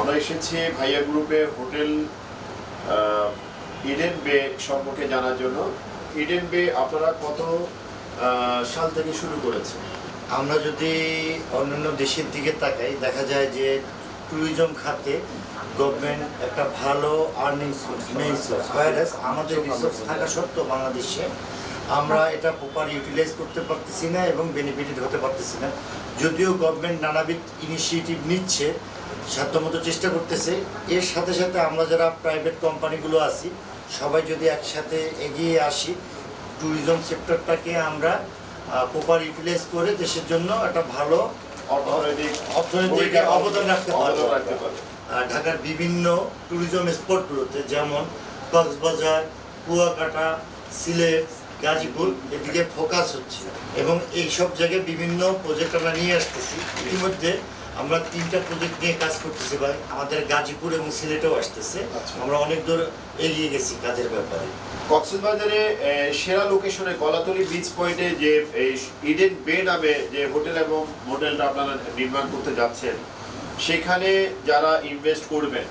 আমরা এসেছি। ভাইয়া গ্রুপে হোটেল ইডেন বে সম্পর্কে জানার জন্য। ইডেন বে আপনারা কত সাল থেকে শুরু করেছেন? আমরা যদি অন্যান্য দেশের দিকে তাকাই, দেখা যায় যে ট্যুরিজম খাতে গভর্নমেন্ট একটা ভালো earning source main source virus আমাদের রিসোর্স থাকা সত্ত্বেও বাংলাদেশে আমরা এটা প্রপার ইউটিলাইজ করতে পারতেছি না এবং বেনিফিটেড হতে পারতেছি না। যদিও গভর্নমেন্ট নানাবিধ ইনিশিয়েটিভ নিচ্ছে সাধ্যমতো চেষ্টা করতেছে। এর সাথে সাথে আমরা যারা প্রাইভেট কোম্পানিগুলো আছি সবাই যদি একসাথে এগিয়ে আসি ট্যুরিজম সেক্টরটাকে আমরা প্রপার ইউটিলাইজ করে দেশের জন্য একটা ভালো অর্থনৈতিক অর্থনৈতিক অবদান রাখতে পারব। ঢাকার বিভিন্ন ট্যুরিজম স্পটগুলোতে যেমন কক্সবাজার কুয়াকাটা সিলেট গাজীপুর এদিকে ফোকাস হচ্ছে। এবং এই সব জায়গায় বিভিন্ন প্রজেক্ট আমরা নিয়ে আসতেছি। ইতিমধ্যে আমরা তিনটা প্রজেক্ট নিয়ে কাজ করতেছি ভাই। আমাদের গাজীপুর এবং সিলেটেও আসতেছে। আচ্ছা। আমরা অনেক দূর এগিয়ে গেছি কাজের ব্যাপারে। কক্সবাজারে সেরা লোকেশনে গলাতলি বিচ পয়েন্টে যে ইডেন বে নামে যে হোটেল এবং মোটেলটা আপনারা নির্মাণ করতে যাচ্ছেন সেখানে যারা ইনভেস্ট করবেন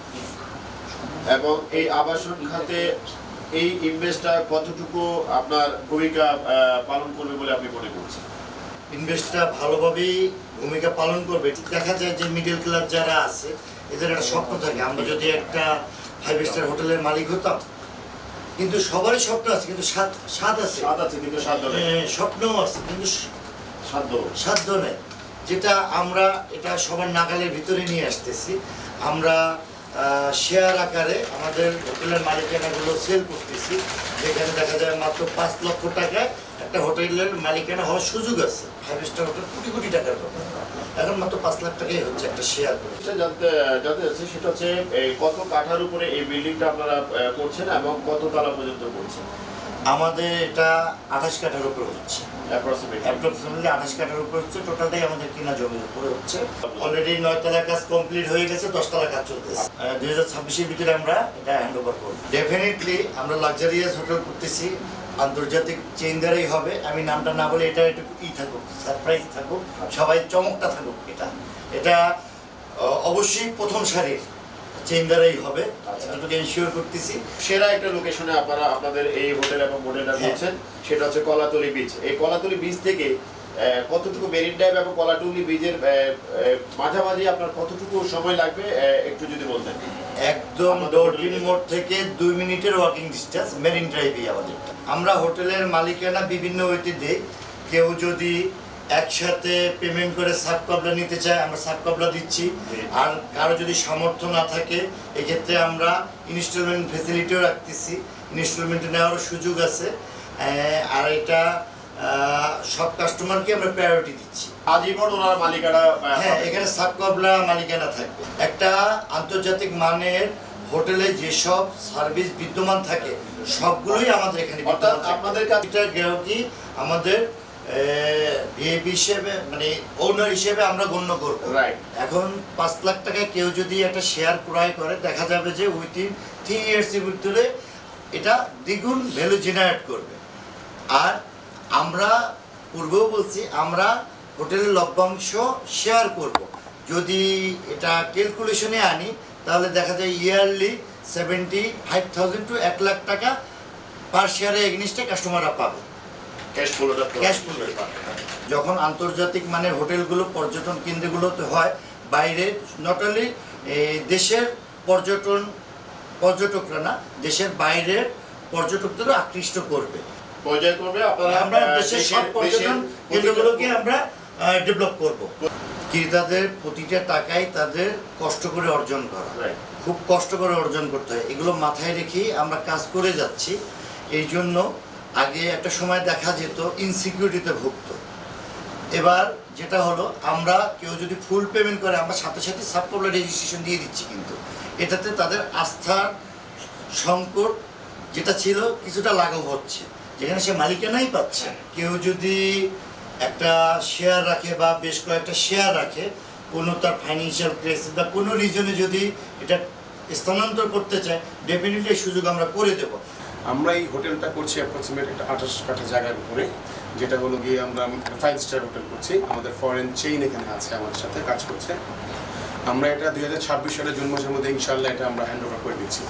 এবং এই আবাসন খাতে এই ইনভেস্টটা কতটুকু আপনার ভূমিকা পালন করবে বলে আপনি মনে করছেন? ইনভেস্টটা ভালোভাবেই ভূমিকা পালন করবে দেখা যায় যে মিডল ক্লাস যারা আছে এদের একটা স্বপ্ন থাকে। আমরা যদি একটা ফাইভ স্টার হোটেলের মালিক হতাম কিন্তু সবারই স্বপ্ন আছে কিন্তু স্বাদ স্বাদ আছে। স্বাদ আছে কিন্তু সাধ্য স্বপ্নও আছে কিন্তু সাধ্য সাধ্য নেই। যেটা আমরা এটা সবার নাগালের ভিতরে নিয়ে আসতেছি। আমরা শেয়ার আকারে আমাদের হোটেলের মালিকানাগুলো সেল করতেছি। যেখানে দেখা যায় মাত্র পাঁচ লক্ষ টাকায় একটা হোটেলের মালিকানা হওয়ার সুযোগ আছে। Five star hotel crore crore টাকার ব্যাপার। এখন মাত্র পাঁচ লাখ টাকাই হচ্ছে একটা শেয়ার করে। জানতে জানতে চাচ্ছি সেটা হচ্ছে এই কত কাঠার উপরে এই বিল্ডিংটা আপনারা করছেন এবং কত তলা পর্যন্ত করছেন? আমাদের এটা আঠাশ কাঠার উপরে হচ্ছে। অ্যাপ্রক্সিমেটলি আঠাশ কাঠার উপরে হচ্ছে টোটালটাই আমাদের কিনা জমির উপরে হচ্ছে। অলরেডি নয়তলা কাজ কমপ্লিট হয়ে গেছে দশতলা কাজ চলতেছে। দুই হাজার ছাব্বিশের ভিতরে আমরা এটা হ্যান্ড ওভার করব। ডেফিনেটলি আমরা লাক্সারিয়াস হোটেল করতেছি আন্তর্জাতিক চেইন দ্বারাই হবে। আমি নামটা না বলে এটা একটু ই থাকুক সারপ্রাইজ থাকুক সবাই চমকটা থাকুক এটা। এটা অবশ্যই প্রথম সারির চেইন দ্বারাই হবে। আচ্ছা। এতটুকু এনশিওর করতেছি। সেরা একটা লোকেশনে আপনারা আপনাদের এই হোটেল এবং মডেলটা দিয়েছেন সেটা হচ্ছে কলাতলি বিচ এই কলাতলি বিচ থেকে কতটুকু মেরিন ড্রাইভ এবং আহ, আহ, মাঝামাঝি আপনার কতটুকু সময় লাগবে একটু যদি বলতেন? একদম ডরবিন মোড় থেকে দুই মিনিটের ওয়াকিং ডিস্টেন্স মেরিন ড্রাইভই আমাদের। আমরা হোটেলের মালিকানা বিভিন্ন ওইতে দিই। কেউ যদি একসাথে পেমেন্ট করে সাব কাবলা নিতে চায় আমরা সাব কাবলা দিচ্ছি। আর কারও যদি সামর্থ্য না থাকে এক্ষেত্রে আমরা ইনস্টলমেন্ট ফেসিলিটিও রাখতেছি। ইনস্টলমেন্ট নেওয়ারও সুযোগ আছে। আর এটা সব কাস্টমারকে আমরা প্রায়োরিটি দিচ্ছি। আজীবন ওনার মালিকানা হ্যাঁ এখানে সাবকবলা মালিকানা থাকবে। একটা আন্তর্জাতিক মানের হোটেলে যেসব সার্ভিস বিদ্যমান থাকে সবগুলোই আমাদের এখানে অর্থাৎ আপনাদের কাছে গ্রাহকই আমাদের ভিএপি হিসেবে মানে ওনার হিসেবে আমরা গণ্য করব। রাইট এখন পাঁচ লাখ টাকায় কেউ যদি একটা শেয়ার ক্রয় করে দেখা যাবে যে উইথিন থ্রি ইয়ার্সের ভিতরে এটা দ্বিগুণ ভ্যালু জেনারেট করবে। আর আমরা পূর্বেও বলছি আমরা হোটেলের লভ্যাংশ শেয়ার করব। যদি এটা ক্যালকুলেশনে আনি তাহলে দেখা যায় yearly seventy five thousand to এক লাখ টাকা পার শেয়ারে এগনিস্টে কাস্টমাররা পাবে। ক্যাশ ফ্লোটা ক্যাশ পাবে। যখন আন্তর্জাতিক মানের হোটেলগুলো পর্যটন কেন্দ্রগুলোতে হয় বাইরে নট অনলি দেশের পর্যটন পর্যটকরা না দেশের বাইরের পর্যটকদেরও আকৃষ্ট করবে। পর্যায়ক্রমে আপনারা আমরা আহ, দেশের সব পর্যটন কেন্দ্রগুলোকে আমরা ডেভেলপ করব। ক্রেতাদের প্রতিটা টাকাই তাদের কষ্ট করে অর্জন করা। খুব কষ্ট করে অর্জন করতে হয়। এগুলো মাথায় রেখেই আমরা কাজ করে যাচ্ছি। এই জন্য আগে একটা সময় দেখা যেত ইনসিকিউরিটিতে ভুগত। এবার যেটা হলো আমরা কেউ যদি ফুল পেমেন্ট করে আমরা সাথে সাথে সাবকবলা রেজিস্ট্রেশন দিয়ে দিচ্ছি কিন্তু। এটাতে তাদের আস্থার সংকট যেটা ছিল কিছুটা লাঘব হচ্ছে। যেখানে সে মালিকানাই পাচ্ছে। কেউ যদি একটা শেয়ার রাখে বা বেশ কয়েকটা শেয়ার রাখে, কোনো তার ফাইন্যান্সিয়াল ক্রাইসিস বা কোনো রিজনে যদি এটা স্থানান্তর করতে চায় ডেফিনেটলি সুযোগ আমরা করে দেবো। আমরা এই হোটেলটা করছি অ্যাপ্রক্সিমেট একটা আঠাশ কাঠা জায়গার উপরে, যেটা হলো গিয়ে আমরা ফাইভ স্টার হোটেল করছি। আমাদের ফরেন চেইন এখানে আছে, আমাদের সাথে কাজ করছে। আমরা এটা দুই হাজার ছাব্বিশ সালের জুন মাসের মধ্যে ইনশাল্লাহ এটা আমরা হ্যান্ড ওভার করে দিচ্ছি।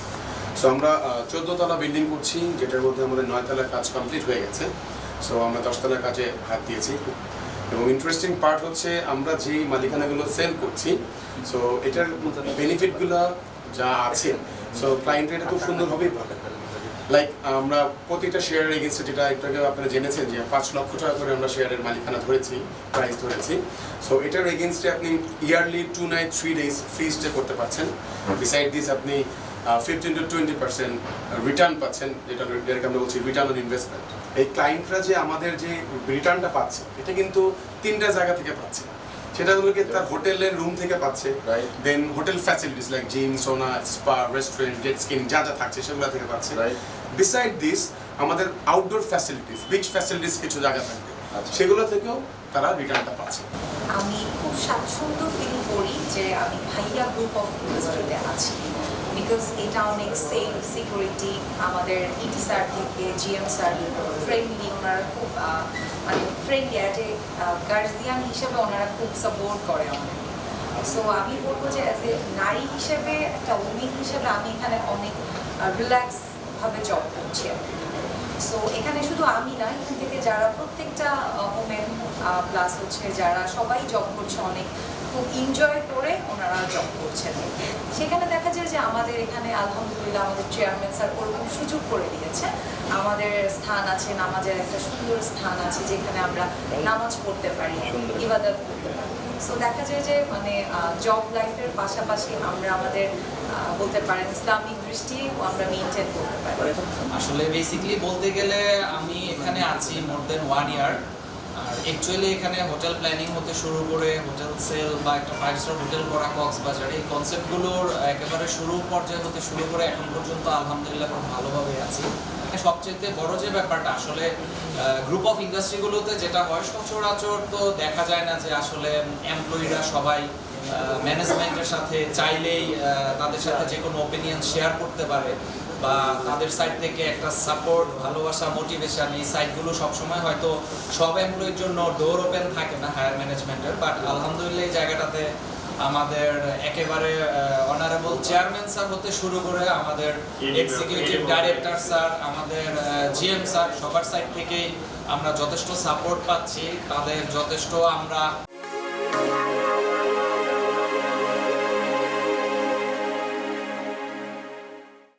সো আমরা চোদ্দ তলা বিল্ডিং করছি, যেটার মধ্যে আমাদের নয় তলার কাজ কমপ্লিট হয়ে গেছে। সো আমরা দশতলার কাজে হাত দিয়েছি। এবং ইন্টারেস্টিং পার্ট হচ্ছে, আমরা যেই মালিকানাগুলো সেল করছি সো এটার বেনিফিটগুলো যা আছে সো ক্লায়েন্ট এটা খুব সুন্দরভাবেই পাবে। লাইক আমরা প্রতিটা শেয়ারের এগেনস্টে যেটা একটু আগে আপনারা জেনেছেন যে পাঁচ লক্ষ টাকা করে আমরা শেয়ারের মালিকানা ধরেছি প্রাইস ধরেছি। সো এটার এগেনস্টে আপনি yearly two night three days free করতে পারছেন। বিসাইড দিস আপনি fifteen to twenty percent return পাচ্ছেন যেটা যেটাকে আমরা বলছি রিটার্ন অন ইনভেস্টমেন্ট এই ক্লায়েন্টরা যে আমাদের যে রিটার্নটা পাচ্ছে এটা কিন্তু তিনটা জায়গা থেকে পাচ্ছে সেটা হলো কি তার হোটেলের রুম থেকে পাচ্ছে Right. Then hotel facilities like gym sauna spa restaurant jet skiing যা যা থাকছে সেগুলো থেকে পাচ্ছে. বিসাইড দিস আমাদের আউটডোর ফ্যাসিলিটিস বিচ ফ্যাসিলিটিস কিছু জায়গা থাকবে আচ্ছা। সেগুলো থেকেও তারা রিটার্নটা পাচ্ছে আমি খুব স্বাচ্ছন্দ্য ফিল করি যে আমি ভাইয়া গ্রুপ অফ ইন্ডাস্ট্রিতে আছি বিকজ এটা অনেক সেফ সিকিউরিটি আমাদের ইটি স্যার থেকে জিএম স্যার ফ্রেন্ডলি ওনারা খুব মানে ফ্রেন্ডলি অ্যাজ এ গার্জিয়ান হিসেবে ওনারা খুব সাপোর্ট করে আমাদের। সো আমি বলব যে অ্যাজ এ নারী হিসেবে, একটা উমেন হিসেবে আমি এখানে অনেক রিল্যাক্স ভাবে জব করছি সো এখানে শুধু আমি না, এখান থেকে যারা প্রত্যেকটা ওমেন প্লাস হচ্ছে যারা সবাই জব করছে অনেক খুব এনজয় করে ওনারা জব করছেন। সেখানে দেখা যায় যে আমাদের এখানে আলহামদুলিল্লাহ আমাদের চেয়ারম্যান স্যার ওরকম সুযোগ করে দিয়েছে। আমাদের স্থান আছে নামাজের একটা সুন্দর স্থান আছে যেখানে আমরা নামাজ পড়তে পারি ইবাদত করতে পারি। সো দেখা যায় যে মানে জব লাইফের পাশাপাশি আমরা আমাদের বলতে পারেন ইসলামিক দৃষ্টি আমরা মেনটেন করতে পারি। আসলে বেসিক্যালি বলতে গেলে আমি এখানে আছি মোর দেন ওয়ান ইয়ার আর অ্যাকচুয়ালি এখানে হোটেল প্ল্যানিং হতে শুরু করে হোটেল সেল বা একটা ফাইভ স্টার হোটেল করা, কক্সবাজার, এই কনসেপ্টগুলোর একেবারে শুরু পর্যায়ে হতে শুরু করে এখন পর্যন্ত আলহামদুলিল্লাহ খুব ভালোভাবে আছি। সবচেয়ে বড় যে ব্যাপারটা, আসলে গ্রুপ অফ ইন্ডাস্ট্রিগুলোতে যেটা হয়, সচরাচর তো দেখা যায় না যে আসলে এমপ্লয়িরা সবাই ম্যানেজমেন্টের সাথে চাইলেই তাদের সাথে যে কোনো ওপিনিয়ন শেয়ার করতে পারে। বা তাদের সাইড থেকে একটা সাপোর্ট ভালোবাসা মোটিভেশন এই সাইডগুলো সবসময় হয়তো সব এমপ্লয়ির জন্য ডোর ওপেন থাকে না হায়ার ম্যানেজমেন্টের বাট আলহামদুলিল্লাহ এই জায়গাটাতে আমাদের একেবারে অনারেবল চেয়ারম্যান স্যার হতে শুরু করে আমাদের এক্সিকিউটিভ ডাইরেক্টর স্যার আমাদের জিএম স্যার সবার সাইড থেকেই আমরা যথেষ্ট সাপোর্ট পাচ্ছি তাদের যথেষ্ট আমরা